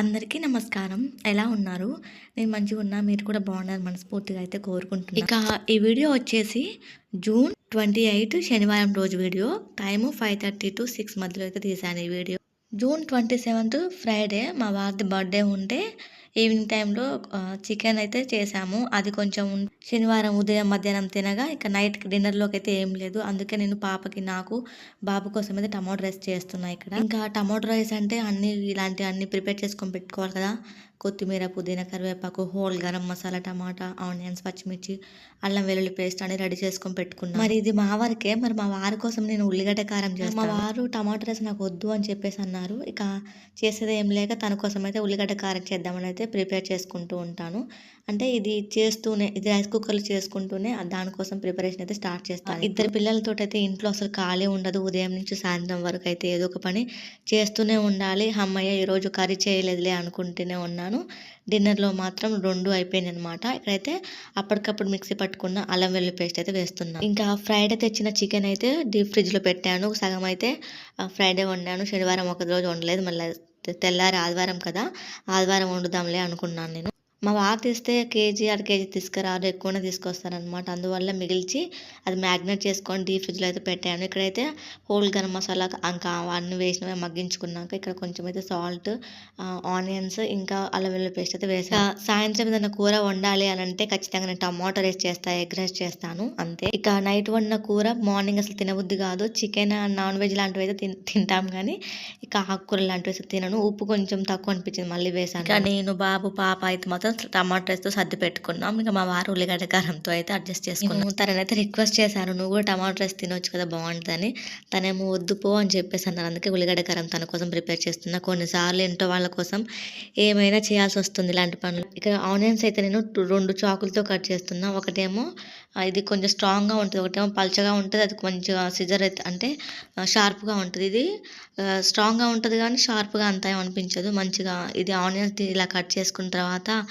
అందరికీ నమస్కారం. ఎలా ఉన్నారు? నేను మంచిగా ఉన్నా. మీరు కూడా బాగున్నారు మనస్ఫూర్తిగా అయితే కోరుకుంటున్నాను ఇక ఈ వీడియో వచ్చేసి జూన్ ట్వంటీ ఎయిట్ శనివారం రోజు video. Time five thirty to six మధ్యలో అయితే తీసాను ఈ video. June twenty seventh Friday. మా వారిది బర్త్డే ఉంటే ఈవినింగ్ టైంలో చికెన్ అయితే చేసాము. అది కొంచెం శనివారం ఉదయం మధ్యాహ్నం తినగా ఇక నైట్ డిన్నర్లోకి అయితే ఏం లేదు. అందుకే నేను పాపకి నాకు బాబు కోసం అయితే టమాటో రైస్ చేస్తున్నా ఇక్కడ. ఇంకా టమాటో రైస్ అంటే అన్ని ఇలాంటి అన్ని ప్రిపేర్ చేసుకొని పెట్టుకోవాలి కదా. కొత్తిమీర పుదీనా కరివేపాకు హోల్ గరం మసాలా టమాటా ఆనియన్స్ పచ్చిమిర్చి అల్లం వెల్లుల్లి పేస్ట్ అని రెడీ చేసుకొని పెట్టుకున్నాను మరి ఇది మా వారికే. మరి మా వారి కోసం నేను ఉల్లిగడ్డ కారం చేస్తాను. మా వారు టమాటో రైస్ నాకు వద్దు అని చెప్పేసి అన్నారు. ఇక చేసేది ఏం లేక తన కోసం అయితే ఉల్లిగడ్డ కారం చేద్దామని అయితే ప్రిపేర్ చేసుకుంటూ ఉంటాను. అంటే ఇది చేస్తూనే ఇది రైస్ కుక్కర్లో చేసుకుంటూనే దానికోసం ప్రిపరేషన్ అయితే స్టార్ట్ చేస్తాను. ఇద్దరు పిల్లలతో అయితే ఇంట్లో అసలు ఖాళీ ఉండదు. ఉదయం నుంచి సాయంత్రం వరకు అయితే ఏదో ఒక పని చేస్తూనే ఉండాలి. అమ్మయ్య ఈరోజు కర్రీ చేయలేదులే అనుకుంటూనే ఉన్నాను. డిన్నర్లో మాత్రం రెండు అయిపోయినాయి అనమాట ఇక్కడైతే అప్పటికప్పుడు మిక్సీ పట్టుకున్న అల్లం వెల్లుల్లి పేస్ట్ అయితే వేస్తున్నాను. ఇంకా ఫ్రైడే తెచ్చిన చికెన్ అయితే డీప్ ఫ్రిడ్జ్లో పెట్టాను. సగం అయితే ఫ్రైడే వండాను. శనివారం ఒక రోజు వండలేదు. మళ్ళీ తెల్లారి ఆదివారం కదా ఆదివారం వండుదాంలే అనుకున్నాను నేను. మా వారు తెస్తే కేజీ అర కేజీ తీసుకురారు ఎక్కువనే తీసుకొస్తారనమాట అందువల్ల మిగిల్చి అది మ్యాగ్నేట్ చేసుకొని డీప్ ఫ్రిడ్జ్లో అయితే పెట్టాను. ఇక్కడైతే హోల్ గరం మసాలా ఇంకా అవన్నీ వేసినవి మగ్గించుకున్నాక ఇక్కడ కొంచెం అయితే సాల్ట్ ఆనియన్స్ ఇంకా అల్లం వెల్లుల్లి పేస్ట్ అయితే వేసాను. సాయంత్రం ఏదైనా కూర వండాలి అని అంటే ఖచ్చితంగా నేను టమాటో రైస్ చేస్తాను ఎగ్ రైస్ చేస్తాను. అంతే. ఇక నైట్ వండిన కూర మార్నింగ్ అసలు తినబుద్ధి కాదు. చికెన్ నాన్ వెజ్ లాంటివి అయితే తింటాం కానీ ఇక ఆకుకూర లాంటివి అయితే తినను. ఉప్పు కొంచెం తక్కువ అనిపించింది మళ్ళీ వేసాను నేను బాబు పాప అయితే మాత్రం టమాటో రైస్తో సర్ది పెట్టుకున్నాం. ఇక మా వారు ఉల్లిగడ్డ కారంతో అయితే అడ్జస్ట్ చేసుకున్నాం తననైతే రిక్వెస్ట్ చేశారు నువ్వు కూడా టమాటో రైస్ తినొచ్చు కదా బాగుంటుందని. తనేమో వద్దుపో అని చెప్పేసి అన్నారు. అందుకే ఉల్లిగడ్డ కారం తన కోసం ప్రిపేర్ చేస్తున్నా. కొన్నిసార్లు ఇంట్లో వాళ్ళ కోసం ఏమైనా చేయాల్సి వస్తుంది ఇలాంటి పనులు. ఇక్కడ ఆనియన్స్ అయితే నేను రెండు చాకులతో కట్ చేస్తున్నా. ఒకటేమో ఇది కొంచెం స్ట్రాంగ్గా ఉంటుంది. ఒకటేమో పల్చగా ఉంటుంది. అది మంచిగా సిజర్ అయితే అంటే షార్ప్గా ఉంటుంది. ఇది స్ట్రాంగ్గా ఉంటుంది కానీ షార్ప్గా అంత ఏమనిపించదు అనిపించదు. మంచిగా ఇది ఆనియన్స్ ఇలా కట్ చేసుకున్న తర్వాత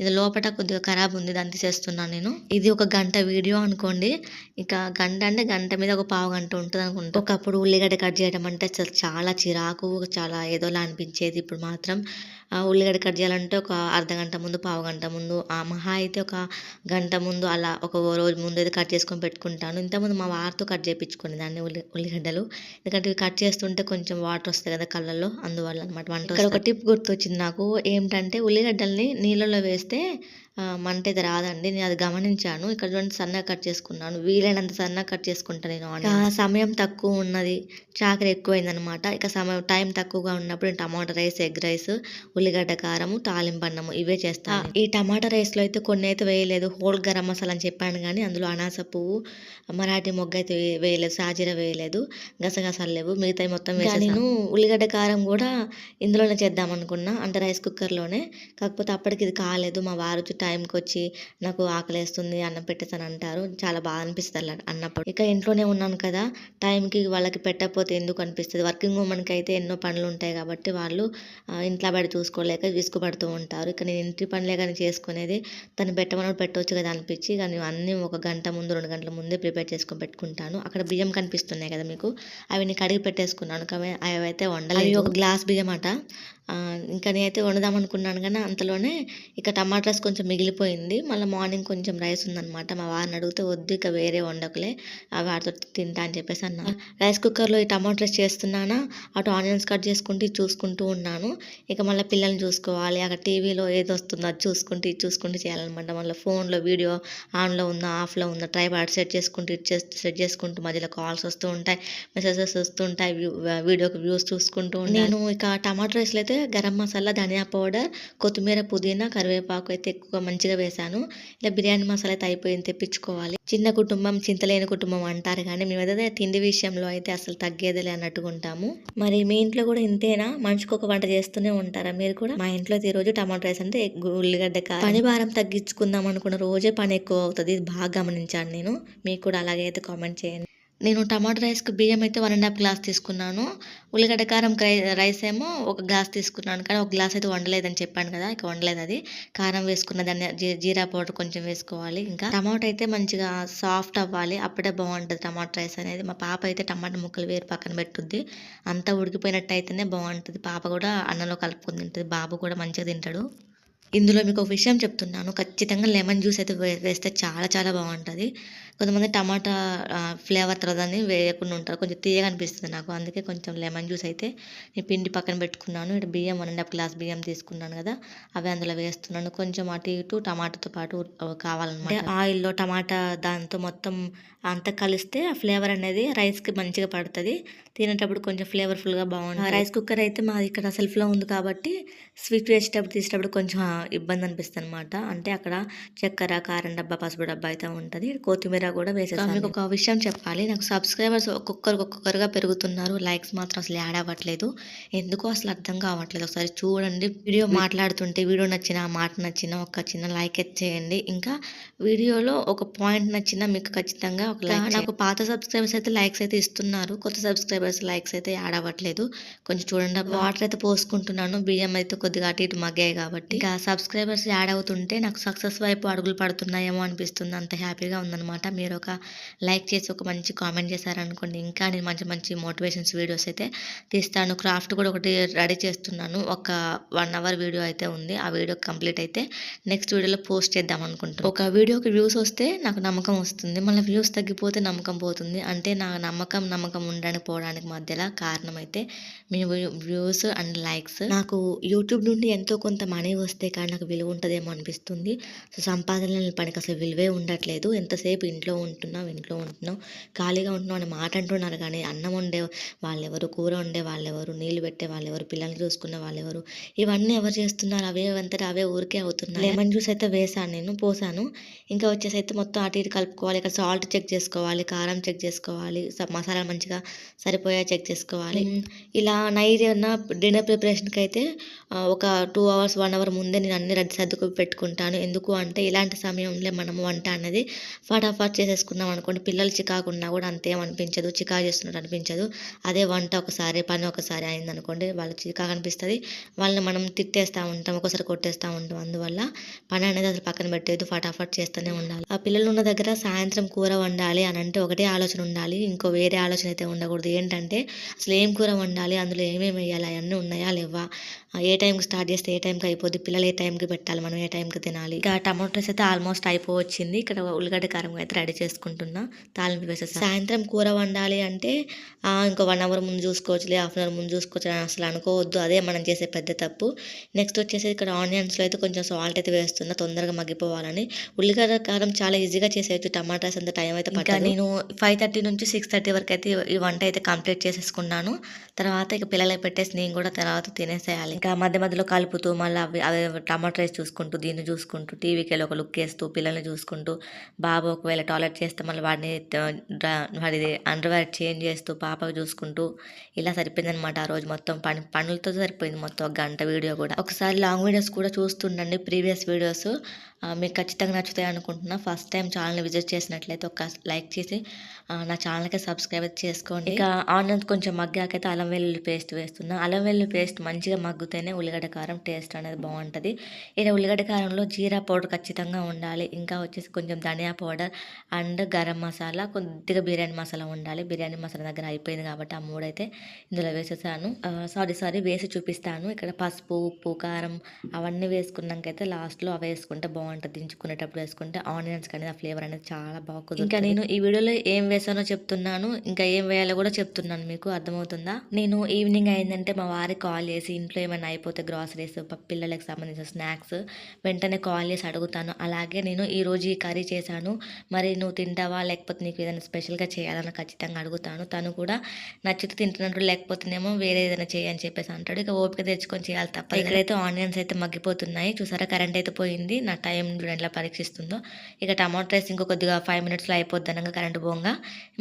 ఇది లోపల కొద్దిగా ఖరాబ్ ఉంది దాన్ని తీసేస్తున్నాను నేను. ఇది ఒక గంట వీడియో అనుకోండి. ఇక గంట అంటే గంట మీద ఒక పావు గంట ఉంటుంది అనుకుంటా. ఒకప్పుడు ఉల్లిగడ్డ కట్ చేయడం అంటే చాలా చిరాకు చాలా ఏదోలా అనిపించేది ఇప్పుడు మాత్రం. ఉల్లిగడ్డ కట్ చేయాలంటే ఒక అర్ధ గంట ముందు పావు గంట ముందు ఆ మహా అయితే ఒక గంట ముందు అలా ఒక రోజు ముందు అయితే కట్ చేసుకొని పెట్టుకుంటాను. ఇంతకుముందు మా వారితో కట్ చేయించుకునే దాన్ని ఉల్లి ఉల్లిగడ్డలు. ఎందుకంటే ఇవి కట్ చేస్తుంటే కొంచెం వాటర్ వస్తాయి కదా కళ్ళల్లో అందువల్ల అనమాట వంట ఇక్కడ ఒక టిప్ గుర్తొచ్చింది నాకు. ఏంటంటే ఉల్లిగడ్డల్ని నీళ్ళలో వేస్తే ఆ, మంట అయితే రాదండి. నేను అది గమనించాను. ఇక్కడ చూడండి సన్నగా కట్ చేసుకున్నాను. వీలైనంత సన్నగా కట్ చేసుకుంటాను నేను ఆనియన్. సమయం తక్కువ ఉన్నది. చాకరీ ఎక్కువైంది అనమాట ఇక సమయం టైం తక్కువగా ఉన్నప్పుడు నేను టమాటా రైస్ ఎగ్ రైస్ ఉల్లిగడ్డ కారము తాలింపు అన్నము ఇవే చేస్తాను ఈ టమాటా రైస్లో అయితే కొన్ని అయితే వేయలేదు. హోల్ గరం మసాలా అని చెప్పాను కానీ అందులో అనాస పువ్వు మరాఠీ మొగ్గ అయితే వేయలేదు. సాజీర వేయలేదు. గసగసాలు లేవు. మిగతా మొత్తం వేసాను నేను ఉల్లిగడ్డ కారం కూడా ఇందులోనే చేద్దాం అనుకున్నా అంటే రైస్ కుక్కర్లోనే. కాకపోతే అప్పటికి ఇది కాలేదు. మా వారు టైంకి వచ్చి నాకు ఆకలేస్తుంది అన్నం పెట్టేసాను అంటారు చాలా బాగా అనిపిస్తుంది అన్నప్పుడు. ఇక ఇంట్లోనే ఉన్నాను కదా టైంకి వాళ్ళకి పెట్టకపోతే ఎందుకు అనిపిస్తుంది? వర్కింగ్ ఉమెన్కి అయితే ఎన్నో పనులు ఉంటాయి కాబట్టి వాళ్ళు ఇంట్లో బయట చూసుకోలేక విసుగుపడుతూ ఉంటారు. ఇక నేను ఇంటి పనులే కానీ చేసుకునేది తను పెట్టమని పెట్టవచ్చు కదా అనిపించి ఇక నేను అన్నీ ఒక గంట ముందు రెండు గంటల ముందే ప్రిపేర్ చేసుకొని పెట్టుకుంటాను. అక్కడ బియ్యం కనిపిస్తున్నాయి కదా మీకు అవి నేను కడిగి పెట్టేసుకున్నాను. కానీ అవి అయితే వండలేదు. ఒక గ్లాస్ బియ్యం అట ఇంకా నేనైతే వండుదాం అనుకున్నాను కానీ అంతలోనే ఇక టమాటా రైస్ కొంచెం మిగిలిపోయింది. మళ్ళీ మార్నింగ్ కొంచెం రైస్ ఉందన్నమాట. మా వారిని అడిగితే వద్దు ఇక వేరే వండకులే ఆ వాటితో తింటా అని చెప్పేసి అన్నా రైస్ కుక్కర్లో ఈ టమాటా రైస్ చేస్తున్నానా? అటు ఆనియన్స్ కట్ చేసుకుంటూ ఇది చూసుకుంటూ ఉన్నాను. ఇక మళ్ళీ పిల్లల్ని చూసుకోవాలి. అక్కడ టీవీలో ఏది వస్తుందో అది చూసుకుంటూ ఇది చూసుకుంటూ చేయాలన్నమాట. మళ్ళీ ఫోన్లో వీడియో ఆన్లో ఉందా ఆఫ్లో ఉందా ట్రైపాడ్ సెట్ చేసుకుంటూ ఇటు చేస్తూ సెట్ చేసుకుంటూ మధ్యలో కాల్స్ వస్తూ ఉంటాయి మెసేజెస్ వస్తుంటాయి వీడియోకి వ్యూస్ చూసుకుంటూ ఉంటాను. నేను ఇక టమాటో రైస్లో అయితే గరం మసాలా ధనియా పౌడర్ కొత్తిమీర పుదీనా కరివేపాకు అయితే ఎక్కువ మంచిగా వేశాను. ఇలా బిర్యానీ మసాలా అయితే అయిపోయింది తెప్పించుకోవాలి. చిన్న కుటుంబం చింతలేని కుటుంబం అంటారు కానీ మేమైతే తిండి విషయంలో అయితే అసలు తగ్గేదిలే అన్నట్టుగా ఉంటాము. మరి మీ ఇంట్లో కూడా ఇంతేనా? మనిషికి ఒక వంట చేస్తూనే ఉంటారా మీరు కూడా? మా ఇంట్లో ఈరోజు ఈ రోజు టమాటో రైస్ అంటే ఉల్లిగడ్డ పని భారం తగ్గించుకుందాం అనుకున్న రోజే పని ఎక్కువ అవుతుంది ఇది బాగా గమనించాను నేను. మీకు కూడా అలాగే అయితే కామెంట్ చేయండి. నేను టమాటో రైస్‌కి బియ్యం అయితే వన్ అండ్ హాఫ్ గ్లాస్ తీసుకున్నాను. ఉల్లిగడ్డ కారం రైస్ ఏమో ఒక గ్లాస్ తీసుకున్నాను. కానీ ఒక గ్లాస్ అయితే వండలేదని చెప్పాను కదా! ఇక వండలేదు అది కారం వేసుకున్న దాన్ని జీ జీరా పౌడర్ కొంచెం వేసుకోవాలి. ఇంకా టమాటో అయితే మంచిగా సాఫ్ట్ అవ్వాలి. అప్పుడే బాగుంటుంది టమాటో రైస్ అనేది. మా పాప అయితే టమాటా ముక్కలు వేరు పక్కన పెట్టుద్ది. అంతా ఉడికిపోయినట్టు అయితేనే బాగుంటుంది పాప కూడా అన్నంలో కలుపుకొని తింటుంది బాబు కూడా మంచిగా తింటాడు. ఇందులో మీకు ఒక విషయం చెప్తున్నాను. ఖచ్చితంగా లెమన్ జ్యూస్ అయితే వేస్తే చాలా చాలా బావుంటది. కొంతమంది టమాటా ఫ్లేవర్ తర్వాతని వేయకుండా ఉంటారు. కొంచెం తియ్యగా అనిపిస్తది నాకు. అందుకే కొంచెం లెమన్ జ్యూస్ అయితే నేను పిండి పక్కన పెట్టుకున్నాను. ఇక్కడ బియ్యం 1 ½ గ్లాస్ బియ్యం తీసుకున్నాను కదా! అవి అందులో వేస్తున్నాను. కొంచెం అటు ఇటు టమాటాతో పాటు. అంటే ఆయిల్‌లో టమాటా దాంతో మొత్తం అంతా కలిస్తే ఆ ఫ్లేవర్ అనేది రైస్‌కి మంచిగా పడతది. తినేటప్పుడు కొంచెం ఫ్లేవర్‌ఫుల్‌గా బావుంటది. మాది రైస్ కుక్కర్ అయితే మాది ఇక్కడ సెల్ఫ్‌లో ఉంది కాబట్టి స్వీట్ వేసేటప్పుడు తీసేటప్పుడు కొంచెం ఇబ్బంది అనిపిస్తదనమాట. అంటే అక్కడ చక్కెర, కారం డబ్బా, పసుపు డబ్బా అయితే ఉంటది. కొత్తిమీర కూడా వేసేసాను. మీకు ఒక విషయం చెప్పాలి. నాకు సబ్స్క్రైబర్స్ ఒక్కొక్కరు ఒక్కొక్కరుగా పెరుగుతున్నారు. లైక్స్ మాత్రం అసలు యాడ్ అవ్వట్లేదు. ఎందుకో అసలు అర్థం కావట్లేదు. ఒకసారి చూడండి. వీడియో మాట్లాడుతుంటే వీడియో నచ్చినా, మాట నచ్చినా ఒక చిన్న లైక్ చేయండి. ఇంకా వీడియోలో ఒక పాయింట్ నచ్చినా మీకు ఖచ్చితంగా ఒక లైక్ నాకు పాత సబ్స్క్రైబర్స్ అయితే లైక్స్ అయితే ఇస్తున్నారు. కొత్త సబ్స్క్రైబర్స్ లైక్స్ అయితే యాడ్ అవ్వట్లేదు. కొంచెం చూడండి. వాటర్ అయితే పోసుకుంటున్నాను. బియ్యం అయితే కొద్దిగా అటు ఇటు మగ్గాయి కాబట్టి. ఇంకా సబ్స్క్రైబర్స్ యాడ్ అవుతుంటే నాకు సక్సెస్ వైపు అడుగులు పడుతున్నాయేమో అనిపిస్తుంది. అంత హ్యాపీగా ఉందనమాట. మీరు ఒక లైక్ చేసి ఒక మంచి కామెంట్ చేశారనుకోండి ఇంకా నేను మంచి మంచి మోటివేషన్స్ వీడియోస్ అయితే తీస్తాను. క్రాఫ్ట్ కూడా ఒకటి రెడీ చేస్తున్నాను. ఒక వన్ అవర్ వీడియో అయితే ఉంది. ఆ వీడియో కంప్లీట్ అయితే నెక్స్ట్ వీడియోలో పోస్ట్ చేద్దాం అనుకుంటాను ఒక వీడియోకి వ్యూస్ వస్తే నాకు నమ్మకం వస్తుంది. మళ్ళీ వ్యూస్ తగ్గిపోతే నమ్మకం పోతుంది. అంటే నా నమ్మకం, నమ్మకం ఉండడానికి పోవడానికి మధ్యలో కారణం అయితే మీ వ్యూ వ్యూస్ అండ్ లైక్స్. నాకు యూట్యూబ్ నుండి ఎంతో కొంత మనీ వస్తే కానీ నాకు విలువ ఉంటదేమో అనిపిస్తుంది. సో సంపాదన పనికి అసలు విలువే ఉండట్లేదు. ఎంతసేపు ఇంట్లో ఉంటున్నాం, ఇంట్లో ఉంటున్నాం, ఖాళీగా ఉంటున్నాం అని మాట అంటున్నారు కానీ అన్నం వండే వాళ్ళెవరు, కూర వండే వాళ్ళెవరు, నీళ్ళు పెట్టే వాళ్ళెవరు, పిల్లల్ని చూసుకునే వాళ్ళెవరు, ఇవన్నీ ఎవరు చేస్తున్నారు? అవే అంతట అవే ఊరికే అవుతున్నాయి. లెమన్ జ్యూస్ అయితే వేశాను నేను. పోసాను. ఇంకా వచ్చేసి అయితే మొత్తం అటు ఇటు కలుపుకోవాలి. ఇక్కడ సాల్ట్ చెక్ చేసుకోవాలి. కారం చెక్ చేసుకోవాలి. మసాలా మంచిగా సరిపోయా చెక్ చేసుకోవాలి. ఇలా నైట్ ఏమన్నా డిన్నర్ ప్రిపరేషన్‌కి అయితే ఒక టూ అవర్స్, వన్ అవర్ ముందే నేను అన్ని రెడీ సర్దుకు పెట్టుకుంటాను. ఎందుకు అంటే ఇలాంటి సమయంలో మనం వంట అనేది ఫటాఫట్ చేసేసుకున్నాం అనుకోండి పిల్లలు చికాకున్నా కూడా అంతేం అనిపించదు. చికా చేస్తున్నట్టు అనిపించదు. అదే వంట ఒకసారి, పని ఒకసారి అయిందనుకోండి వాళ్ళకి చికాకు అనిపిస్తుంది వాళ్ళని మనం తిట్టేస్తా ఉంటాం. ఒకసారి కొట్టేస్తా ఉంటాం. అందువల్ల పని అనేది అసలు పక్కన పెట్టేది ఫటాఫట్ చేస్తూనే ఉండాలి. ఆ పిల్లలు ఉన్న దగ్గర సాయంత్రం కూర వండాలి అని అంటే ఒకటే ఆలోచన ఉండాలి. ఇంకో వేరే ఆలోచన అయితే ఉండకూడదు. ఏంటంటే అసలు ఏం కూర వండాలి? అందులో ఏమేమి వేయాలి? అవన్నీ ఉన్నాయా? లేవా? ఏ టైంకి స్టార్ట్ చేస్తే ఏ టైంకి అయిపోద్ది? పిల్లలు ఏ టైంకి పెట్టాలి? మనం ఏ టైంకి తినాలి? ఇక టమాటో రైస్ అయితే ఆల్మోస్ట్ అయిపోవచ్చింది. ఇక్కడ ఉల్లిగడ్డ కారం అయితే రెడీ చేసుకుంటున్నా. తాలింపు వేసేసా. సాయంత్రం కూర వండాలి అంటే ఇంకో 1 అవర్ ముందు చూసుకోవచ్చులే, హాఫ్ అన్ అవర్ ముందు చూసుకోవచ్చు అని అసలు అనుకోవద్దు. అదే మనం చేసే పెద్ద తప్పు. నెక్స్ట్ వచ్చేసి ఇక్కడ ఆనియన్స్‌లో అయితే కొంచెం సాల్ట్ అయితే వేస్తున్నా తొందరగా మగ్గిపోవాలని. ఉల్లిగడ్డ కారం చాలా ఈజీగా చేసేయొచ్చు. టమాటా రైస్ అంత టైం అయితే పట్టదు. నేను 5:30 నుంచి 6:30 వరకు అయితే ఈ వంట అయితే కంప్లీట్ చేసేసుకున్నాను. తర్వాత ఇక పిల్లలకి పెట్టేసి నేను కూడా తర్వాత తినేసేయాలి. ఇంకా మధ్య మధ్యలో కలుపుతూ మళ్ళీ అవి అవి టమాటా రైస్ చూసుకుంటూ, దీన్ని చూసుకుంటూ, టీవీకెళ్ళి ఒక లుక్ వేస్తూ పిల్లల్ని చూసుకుంటూ, బాబు ఒకవేళ టాయిలెట్ చేస్తే మళ్ళీ వాడిని వాడి వాడిది అండర్‌వేర్ చేంజ్ చేస్తూ, పాపకు చూసుకుంటూ ఇలా సరిపోయిందనమాట ఆ రోజు మొత్తం పని పనులతో సరిపోయింది మొత్తం ఒక గంట వీడియో కూడా. ఒకసారి లాంగ్ వీడియోస్ కూడా చూస్తుండండి ప్రీవియస్ వీడియోస్. మీకు ఖచ్చితంగా నచ్చుతాయి అనుకుంటున్నా. ఫస్ట్ టైం ఛానల్‌ని విజిట్ చేసినట్లయితే ఒక లైక్ చేసి నా ఛానల్‌కి సబ్స్క్రైబ్ చేసుకోండి. ఇక ఆనియన్స్ కొంచెం మగ్గాకైతే అల్లం వెల్లుల్లి పేస్ట్ వేస్తున్నా. అల్లం వెల్లుల్లి పేస్ట్ మంచిగా మగ్గితేనే ఉల్లిగడ్డ కారం టేస్ట్ అనేది బాగుంటుంది ఇక ఉల్లిగడ్డ కారంలో జీరా పౌడర్ ఖచ్చితంగా ఉండాలి. ఇంకా వచ్చేసి కొంచెం ధనియా పౌడర్ అండ్ గరం మసాలా, కొద్దిగా బిర్యానీ మసాలా ఉండాలి. బిర్యానీ మసాలా దగ్గర అయిపోయింది కాబట్టి ఆ మూడైతే ఇందులో వేసేసాను. సారీ సారీ వేసి చూపిస్తాను. ఇక్కడ పసుపు, ఉప్పు, కారం అవన్నీ వేసుకున్నాకైతే లాస్ట్‌లో అవి వేసుకుంటే బావుంటది. దించుకునేటప్పుడు వేసుకుంటే ఆనియన్స్‌కి అనేది ఆ ఫ్లేవర్ అనేది చాలా బాగా కుదురుతది. ఇంకా నేను ఈ వీడియోలో ఏం వేసానో చెప్తున్నాను. ఇంకా ఏం వేయాలో కూడా చెప్తున్నాను మీకు అర్థమవుతుందా? నేను ఈవినింగ్ అయిందంటే మా వారికి కాల్ చేసి ఇంట్లో ఏమైనా అయిపోతే గ్రాసరీస్, పిల్లలకి సంబంధించిన స్నాక్స్ వెంటనే కాల్ చేసి అడుగుతాను. అలాగే నేను ఈరోజు ఈ కర్రీ చేశాను. మరి నువ్వు తింటావా? లేకపోతే నీకు ఏదైనా స్పెషల్‌గా చేయాలని ఖచ్చితంగా అడుగుతాను. తను కూడా నచ్చితే తింటున్నాడు. లేకపోతేనేమో వేరే ఏదైనా చెయ్యి అని చెప్పేసి అంటాడు. ఇక ఓపిక తెచ్చుకొని చేయాలి తప్పదు. ఇక్కడైతే ఆనియన్స్ అయితే మగ్గిపోతున్నాయి. చూసారా కరెంట్ అయితే పోయింది. నా టైం ఏం చూడండి ఇలా పరీక్షిస్తుందో. ఇక టమాటో రైస్ ఇంకో కొద్దిగా ఫైవ్ మినిట్స్లో అయిపోద్ది అనగా కరెంట్ పోగా.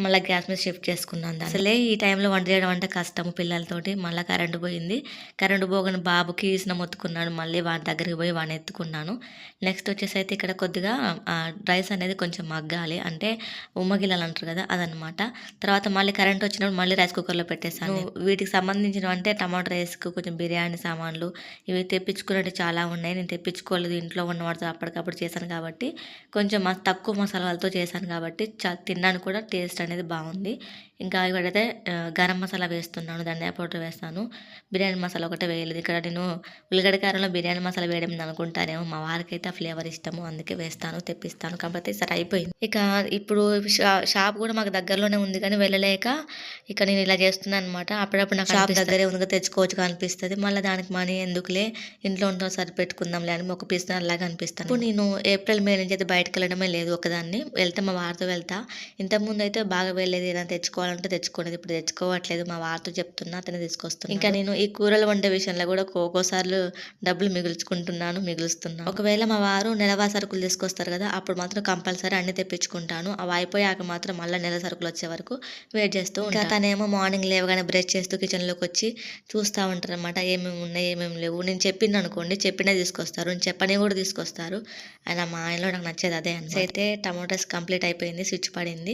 మళ్ళీ గ్యాస్ మీద షిఫ్ట్ చేసుకున్నాను దాన్ని. అసలే ఈ టైంలో వంట చేయడం అంటే కష్టం పిల్లలతోటి. మళ్ళీ కరెంటు పోయింది. కరెంటు పోగానే బాబుకి ఈసిన మొత్తుకున్నాడు. మళ్ళీ వాడి దగ్గరికి పోయి వాడిని ఎత్తుకున్నాను. నెక్స్ట్ వచ్చేసి అయితే ఇక్కడ కొద్దిగా రైస్ అనేది కొంచెం మగ్గాలి. అంటే ఉమ్మగిలాలు అంటారు కదా అదనమాట తర్వాత మళ్ళీ కరెంట్ వచ్చినప్పుడు మళ్ళీ రైస్ కుక్కర్లో పెట్టేసాను వీటికి సంబంధించిన అంటే టమాటో రైస్కి కొంచెం బిర్యానీ సామాన్లు ఇవి తెప్పించుకున్నట్టు చాలా ఉన్నాయి. నేను తెప్పించుకోలేదు. ఇంట్లో ఉన్న వాటితో అప్పటికప్పుడు చేశాను కాబట్టి కొంచెం మ- తక్కువ మసాలాలతో చేశాను కాబట్టి చ తినడానికి కూడా టేస్ట్ అనేది బాగుంది. ఇంకా ఇక్కడైతే గరం మసాలా వేస్తున్నాను ధనియా పౌడర్ వేస్తాను. బిర్యానీ మసాలా ఒకటే వేయలేదు. ఇక్కడ నేను ఉల్లిగడ్డ కారంలో బిర్యానీ మసాలా వేయడం అనుకుంటానేమో మా వారికి అయితే ఆ ఫ్లేవర్ ఇష్టము అందుకే వేస్తాను తెప్పిస్తాను కాకపోతే సరే అయిపోయింది. ఇక ఇప్పుడు షాప్ కూడా మాకు దగ్గరలోనే ఉంది కానీ వెళ్ళలేక ఇక నేను ఇలా చేస్తున్నాను అనమాట అప్పుడప్పుడు నాకు షాప్ దగ్గరే ఉంది తెచ్చుకోవచ్చు అనిపిస్తుంది. మళ్ళీ దానికి మనీ ఎందుకులే ఇంట్లో ఉందో సరి పెట్టుకుందాంలే అని ఒక పీస్ అలాగా అనిపిస్తాను ఇప్పుడు నేను ఏప్రిల్ మే నుంచి అయితే బయటకు వెళ్ళడమే లేదు ఒకదాన్ని. వెళ్తే మా వారితో వెళ్తా. ఇంతకుముందు అయితే బాగా వెళ్ళేది ఏదైనా తెచ్చుకోవాలంటే తెచ్చుకునేది. ఇప్పుడు తెచ్చుకోవట్లేదు. మా వారితో చెప్తున్నా అతనే తీసుకొస్తున్నా. ఇంకా నేను ఈ కూరలు వండే విషయంలో కూడా ఒక్కోసార్లు డబ్బులు మిగుల్చుకుంటున్నాను మిగులుస్తున్నాను. ఒకవేళ మా వారు నెలవా సరుకులు తీసుకొస్తారు కదా అప్పుడు మాత్రం కంపల్సరీ అన్ని తెప్పించుకుంటాను. అవి అయిపోయాక మాత్రం మళ్ళీ నెల సరుకులు వచ్చే వరకు వెయిట్ చేస్తూ ఇంకా తనేమో మార్నింగ్ లేవగానే బ్రష్ చేస్తూ కిచెన్లోకి వచ్చి చూస్తూ ఉంటారు అనమాట ఏమేమి ఉన్నాయి ఏమేమి లేవు. నేను చెప్పింది అనుకోండి చెప్పినే తీసుకొస్తారు. నేను చెప్పని కూడా తీసుకొస్తారు. ఆయన మా ఆయనలో నాకు నచ్చేది అదే అని. అయితే టమాటోస్ కంప్లీట్ అయిపోయింది స్విచ్ పడింది.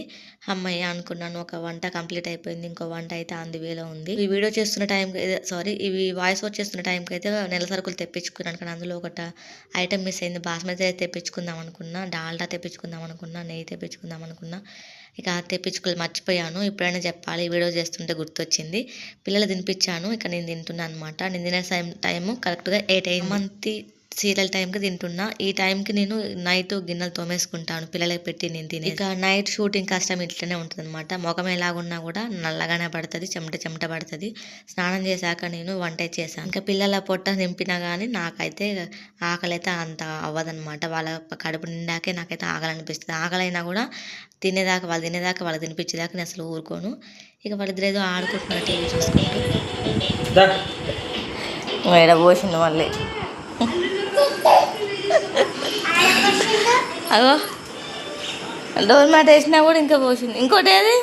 అమ్మయ్య అనుకున్నాను ఒక వంట కంప్లీట్ అయిపోయింది ఇంకో వంట అయితే అంది వేలో ఉంది. ఈ వీడియో చేస్తున్న టైంకి సారీ ఇవి వాయిస్ ఓవర్ చేస్తున్న టైంకి అయితే నెల సరుకులు తెప్పించుకున్నాను కానీ అందులో ఒకట ఐటమ్ మిస్ అయింది. బాస్మతి అయితే తెప్పించుకుందాం అనుకున్నా డాల్డా తెప్పించుకుందాం అనుకున్నా నెయ్యి తెప్పించుకుందాం అనుకున్నా. ఇక తెప్పించుకోవాలి మర్చిపోయాను. ఇప్పుడైనా చెప్పాలి వీడియో చేస్తుంటే గుర్తొచ్చింది. పిల్లలు తినిపించాను ఇక నేను తింటున్నాను అనమాట నేను తినే టైం టైము కరెక్ట్గా ఎయిట్ అయింది. మంత్ సీరియల్ టైంకి తింటున్నా. ఈ టైంకి నేను నైట్ గిన్నెలు తోమేసుకుంటాను. పిల్లలకి పెట్టి నేను తిని ఇక నైట్ షూటింగ్ కష్టం ఇట్లనే ఉంటుంది అనమాట ముఖం ఎలాగున్నా కూడా నల్లగానే పడుతుంది చెమట చెమట పడుతుంది. స్నానం చేశాక నేను వంట చేశాను. ఇంకా పిల్లల పొట్ట నింపినా కానీ నాకైతే ఆకలి అయితే అంత అవ్వదన్నమాట. వాళ్ళ కడుపు నిండాకే నాకైతే ఆకలి అనిపిస్తుంది ఆకలి అయినా కూడా తినేదాకా వాళ్ళు తినేదాకా వాళ్ళు తినిపించేదాకా నేను అసలు ఊరుకోను. ఇక వాళ్ళిద్దరు ఏదో ఆడుకుంటున్నారు టీవీ చూసుకుంటూ. పోసింది మళ్ళీ? అగో. డోర్ మ్యాట్ వేసినా కూడా ఇంకా పోసింది. ఇంకోటి ఏది?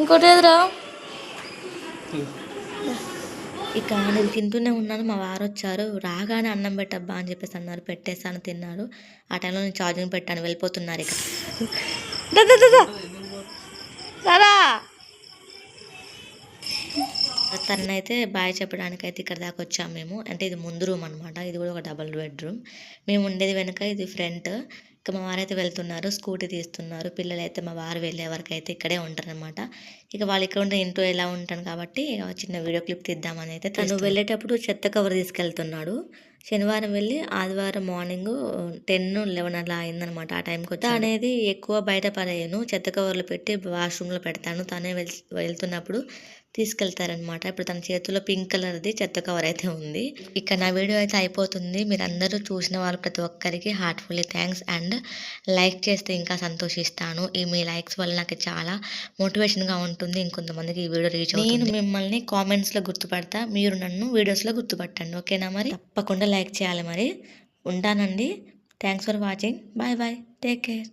ఇంకోటి ఏదిరా ఇక నేను తింటూనే ఉన్నాను మా వారు వచ్చారు. రాగానే అన్నం పెట్టబ్బా అని చెప్పేసి అన్నారు. పెట్టేస్తాను తిన్నారు ఆ టైంలో నేను ఛార్జింగ్ పెట్టాను. వెళ్ళిపోతున్నారు ఇక దా, తననైతే బాయ్ చెప్పడానికి అయితే ఇక్కడ దాకా వచ్చాము మేము. అంటే ఇది ముందు రూమ్ అనమాట ఇది కూడా ఒక డబల్ బెడ్రూమ్ మేము ఉండేది వెనక ఇది ఫ్రంట్. ఇక మా వారైతే వెళ్తున్నారు స్కూటీ తీస్తున్నారు. పిల్లలు అయితే మా వారు వెళ్ళే వరకు అయితే ఇక్కడే ఉంటారనమాట ఇక వాళ్ళు ఇక్కడ ఉంటే ఇంట్లో ఎలా ఉంటాను కాబట్టి చిన్న వీడియో క్లిప్ తీద్దామని అయితే తను వెళ్ళేటప్పుడు చెత్త కవర్ తీసుకెళ్తున్నాడు. శనివారం వెళ్ళి ఆదివారం మార్నింగ్ టెన్ లెవెన్ అలా అయిందనమాట ఆ టైంకి వచ్చి అనేది ఎక్కువ బయట పడేయను. చెత్త కవర్లు పెట్టి వాష్రూమ్లో పెడతాను. తనే వెళ్ వెళ్తున్నప్పుడు తీసుకెళ్తారనమాట ఇప్పుడు తన చేతిలో పింక్ కలర్ది చెత్త కవర్ అయితే ఉంది. ఇక నా వీడియో అయితే అయిపోతుంది. మీరు అందరూ చూసిన వాళ్ళు ప్రతి ఒక్కరికి హార్ట్ఫుల్లీ థ్యాంక్స్ అండ్ లైక్ చేస్తే ఇంకా సంతోషిస్తాను. ఈ మీ లైక్స్ వల్ల నాకు చాలా మోటివేషన్గా ఉంటుంది. ఇంకొంతమందికి ఈ వీడియో రీచ్ నేను మిమ్మల్ని కామెంట్స్లో గుర్తుపడతా. మీరు నన్ను వీడియోస్లో గుర్తుపట్టండి. ఓకేనా మరి? తప్పకుండా లైక్ చేయాలి మరి. ఉంటానండి. Thanks for watching bye bye take care